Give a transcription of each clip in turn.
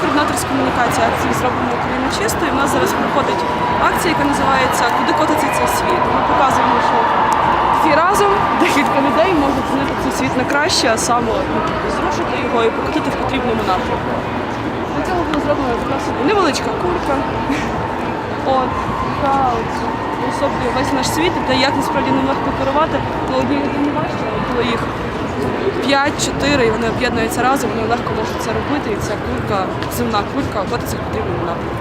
координатор з комунікації акції Зробимо Україну чисто. І в нас зараз проходить акція, яка називається Куди котиться цей світ. Ми показуємо, що всі разом декілька людей можуть змінити цей світ на краще, а саме ну, зрушити його і покотити в потрібному напрямку. Для цього було зроблено така собі невеличка кулька. От, яка от особлює весь наш світ, те, як насправді ним легко керувати, то одній людині важче, коли їх 5-4 і вони об'єднуються разом, вони легко можуть це робити, і ця кулька, земна кулька, котиться в потрібному напрямку.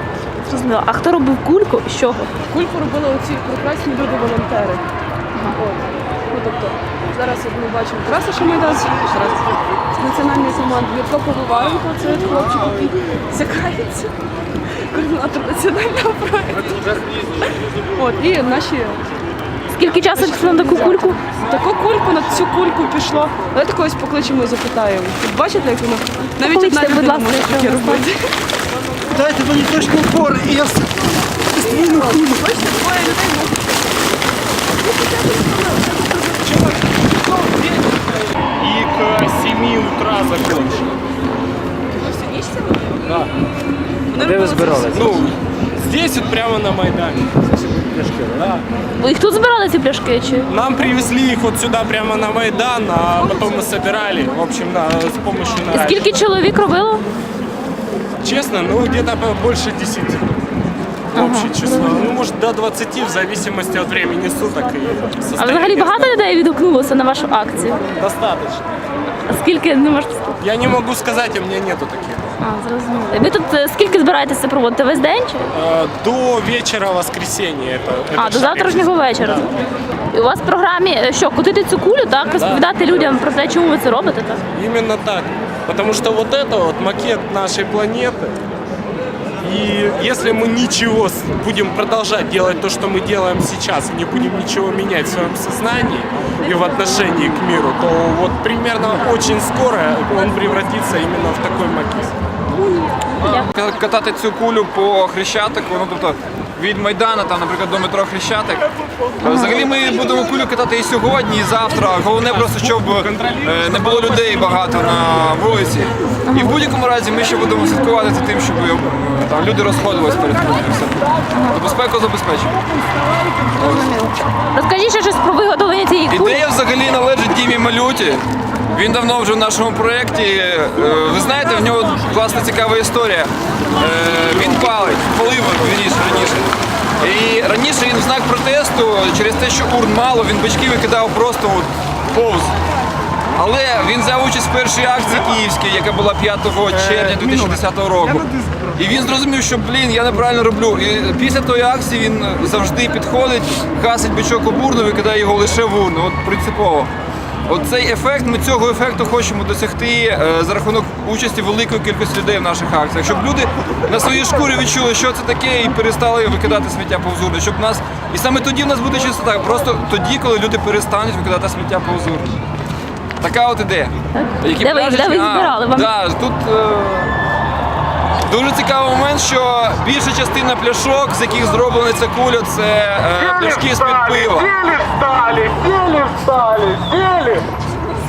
Зрозуміло. А хто робив кульку? З чого? Кульку робили оці прекрасні люди-волонтери. От. Ну, тобто, зараз як ми бачимо Тараса Шамайдас, зараз з національної команди Юрко Повиваренко, це хлопчик, який зякається, координатор національного проєкту. От, і наші Скільки часу пішло на таку кульку? таку кульку на цю кульку пішло. Давайте когось покличемо і запитаємо. Бачите, як воно навіть Покличте, одна будь людина ласка, може якщо таке ви робити. Дайте мені точку опори, і я все. Бачите, двоє людей можуть. И к 7 утра закончил. Да. Вони робили це Ну, здесь вот прямо на Майдане. Да. Ви їх тут збирали ці пляшки? Чи? Нам привезли их вот сюда прямо на Майдан, а потом мы собирали, в общем, на, с помощью наращивания. скільки чоловік робило? Честно, ну где-то больше 10. Общее число. Ну, может, до 20 в зависимости от времени суток и А состояния взагалі багато людей відгукнулося на вашу акцію? Достаточно. А скільки не можете сказати? Я не могу сказать, у меня нету таких. А, зрозуміло. І Ви тут е, скільки збираєтеся проводити весь день? Чи? Э, До вечера воскресенья это. это А, до шаг. завтрашнього вечора. І у вас в програмі е, що, кутити цю кулю, так? Розповідати людям про те, чому ви це робите, так? Именно так. Потому что вот это вот макет нашей планеты. И если мы ничего с- будем продолжать делать то, что мы делаем сейчас, и не будем ничего менять в своем сознании и в отношении к миру, то вот примерно очень скоро он превратится именно в такой макет. К- катати цю кулю по Хрещатику, ну тобто від Майдана, там, наприклад, до метро Хрещатик. Взагалі ми будемо кулю катати і сьогодні, і завтра. Головне просто, щоб е, не було людей багато на вулиці. І в будь-якому разі ми ще будемо слідкувати за тим, щоб е, там люди розходились перед кулею. Тобто Безпеку забезпечимо. Розкажіть ще щось про виготовлення цієї кулі. Ідея взагалі належить Дімі Малюті. Він давно вже в нашому проєкті. Е, Ви знаєте, в нього класна цікава історія. Він палить, палив раніше, раніше. І раніше він в знак протесту через те, що урн мало, він бички викидав просто от повз. Але він взяв участь в першій акції київській, яка була 5 червня 2010 року. І він зрозумів, що блін, я неправильно роблю. І після тої акції він завжди підходить, гасить бичок об урну, викидає його лише в урну. От принципово. От цей ефект, ми цього ефекту хочемо досягти е, за рахунок участі великої кількості людей в наших акціях, щоб люди на своїй шкурі відчули, що це таке, і перестали викидати сміття повз урну. Щоб нас і саме тоді в нас буде чистота. Просто тоді, коли люди перестануть викидати сміття повз урну. Така от ідея. Які Де ви- де ви збирали? Вам- Да, тут е, дуже цікавий момент, що більша частина пляшок, з яких зроблена ця куля, це е, пляшки з-під пива. Встали, сели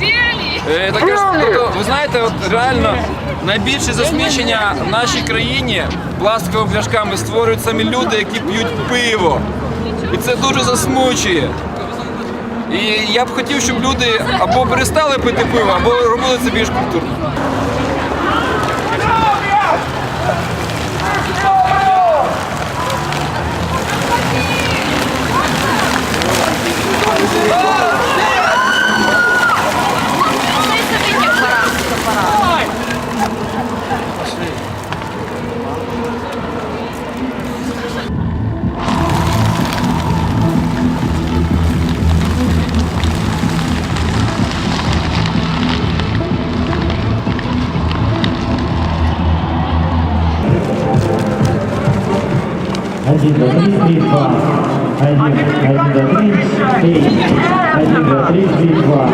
сели. Е, таке ж, тобто, ви знаєте, от реально найбільше засмічення в нашій країні пластиковими пляшками створюють самі люди, які п'ють пиво. І це дуже засмучує. І я б хотів, щоб люди або перестали пити пиво, або робили це більш культурно. Один, два, три, три, два. Один, один, два, три, три. Один, два, три, три, два.